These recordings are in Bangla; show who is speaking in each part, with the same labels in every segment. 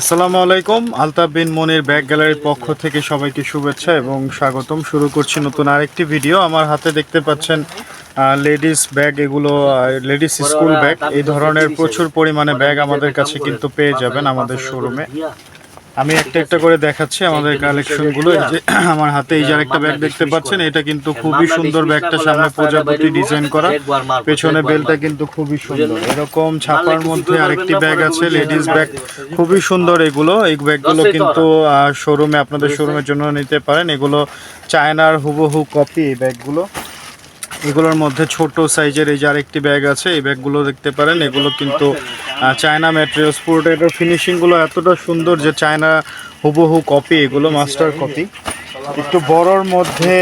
Speaker 1: আসসালামু আলাইকুম। আলতাফ বিন মনির ব্যাগ গ্যালারির পক্ষ থেকে সবাইকে শুভেচ্ছা এবং স্বাগতম। শুরু করছি নতুন আরেকটি ভিডিও। আমার হাতে দেখতে পাচ্ছেন লেডিস ব্যাগ। এগুলো লেডিস স্কুল ব্যাগ। এই ধরনের প্রচুর পরিমাণে ব্যাগ আমাদের কাছে কিন্তু পেয়ে যাবেন আমাদের শোরুমে। আমি একটা একটা করে দেখাচ্ছি আমাদের কালেকশনগুলো এই যে আমার হাতে এই যে একটা ব্যাগ দেখতে পাচ্ছেন এটা কিন্তু খুবই সুন্দর ব্যাগটা সামনে প্রজাপতি ডিজাইন করা। পেছনে বেলটা কিন্তু খুবই সুন্দর। এরকম ছাপার মধ্যে আরেকটি ব্যাগ আছে লেডিস ব্যাগ খুবই সুন্দর এগুলো। এই ব্যাগগুলো কিন্তু শোরুমে আপনাদের শোরুমের জন্য নিতে পারেন। এগুলো চায়নার হুবহু কপি এই ব্যাগগুলো এগুলোর মধ্যে ছোট সাইজের এই যে আরেকটি ব্যাগ আছে, এই ব্যাগগুলো দেখতে পারেন। এগুলো কিন্তু চায়না ম্যাটেরিয়ালস পুরোটা এটার ফিনিশিংগুলো এতটা সুন্দর যে চায়না হুবহু কপি এগুলো মাস্টার কপি একটু বড়র মধ্যে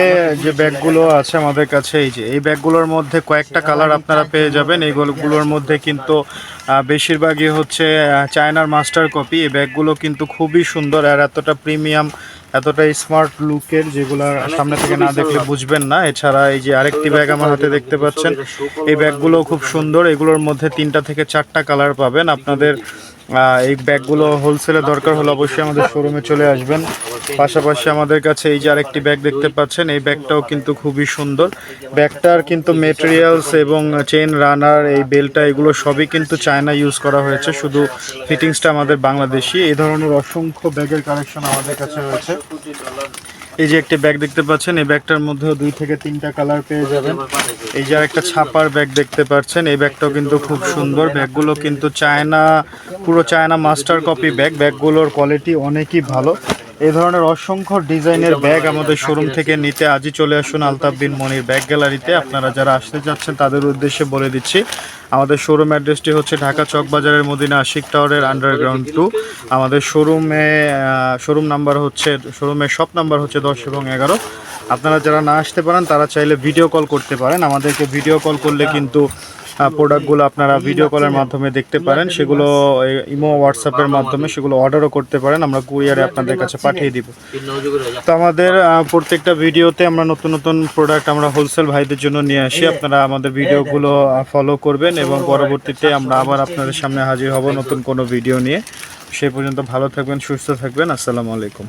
Speaker 1: যে ব্যাগগুলো আছে আমাদের কাছে, এই যে, এই ব্যাগগুলোর মধ্যে কয়েকটা কালার আপনারা পেয়ে যাবেন। এইগুলোর মধ্যে কিন্তু বেশিরভাগই হচ্ছে চায়নার মাস্টার কপি এই ব্যাগগুলো কিন্তু খুবই সুন্দর আর এতটা প্রিমিয়াম এতটা স্মার্ট লুকের যেগুলো সামনে থেকে না দেখলে বুঝবেন না। এছাড়া এই যে আরেকটি ব্যাগ আমার হাতে দেখতে পাচ্ছেন। এই ব্যাগগুলো খুব সুন্দর। এগুলোর মধ্যে তিনটা থেকে চারটা কালার পাবেন। আপনাদের এই ব্যাগগুলো হোলসেলে দরকার হলে অবশ্যই আমাদের শোরুমে চলে আসবেন। পাশাপাশি আমাদের কাছে এই যে আরেকটি ব্যাগ দেখতে পাচ্ছেন, এই ব্যাগটাও কিন্তু খুবই সুন্দর। ব্যাগটার কিন্তু মেটেরিয়ালস এবং চেন রানার এই বেলটা এগুলো সবই কিন্তু চায়না ইউজ করা হয়েছে। শুধু ফিটিংসটা আমাদের বাংলাদেশি। এই ধরনের অসংখ্য ব্যাগের কালেকশন আমাদের কাছে রয়েছে। এই যে একটা ব্যাগ দেখতে পাচ্ছেন, এই ব্যাগটার মধ্যেও দুই থেকে তিনটা কালার পেয়ে যাবেন। এই যে একটা ছাপার ব্যাগ দেখতে পাচ্ছেন, এই ব্যাগটাও কিন্তু খুব সুন্দর। ব্যাগগুলো কিন্তু চায়না, পুরো চায়না মাস্টার কপি ব্যাগ। ব্যাগগুলোর কোয়ালিটি অনেকই ভালো। এই ধরনের অসংখ্য ডিজাইনের ব্যাগ আমাদের শোরুম থেকে নিতে আজই চলে আসুন আলতাফ বিন মনির ব্যাগ গ্যালারিতে। আপনারা যারা আসতে যাচ্ছেন তাদের উদ্দেশ্যে বলে দিচ্ছি আমাদের শোরুম অ্যাড্রেসটি হচ্ছে ঢাকা চকবাজারের মদিনা আশিক টাওয়ারের আন্ডারগ্রাউন্ড টু আমাদের শোরুমে শোরুম নাম্বার হচ্ছে শোরুমের শপ নাম্বার হচ্ছে দশ এবং এগারো। আপনারা যারা না আসতে পারেন তারা চাইলে ভিডিও কল করতে পারেন। আমাদেরকে ভিডিও কল করলে কিন্তু প্রোডাক্টগুলো আপনারা ভিডিও কলের মাধ্যমে দেখতে পারেন। সেগুলো ইমো হোয়াটসঅ্যাপের মাধ্যমে সেগুলো অর্ডারও করতে পারেন। আমরা কুরিয়ারে আপনাদের কাছে পাঠিয়ে দিব। তো আমাদের প্রত্যেকটা ভিডিওতে আমরা নতুন নতুন প্রোডাক্ট আমরা হোলসেল ভাইদের জন্য নিয়ে আসি। আপনারা আমাদের ভিডিওগুলো ফলো করবেন এবং পরবর্তীতে আমরা আবার আপনাদের সামনে হাজির হব নতুন কোনো ভিডিও নিয়ে। সে পর্যন্ত ভালো থাকবেন, সুস্থ থাকবেন। আসসালামু আলাইকুম।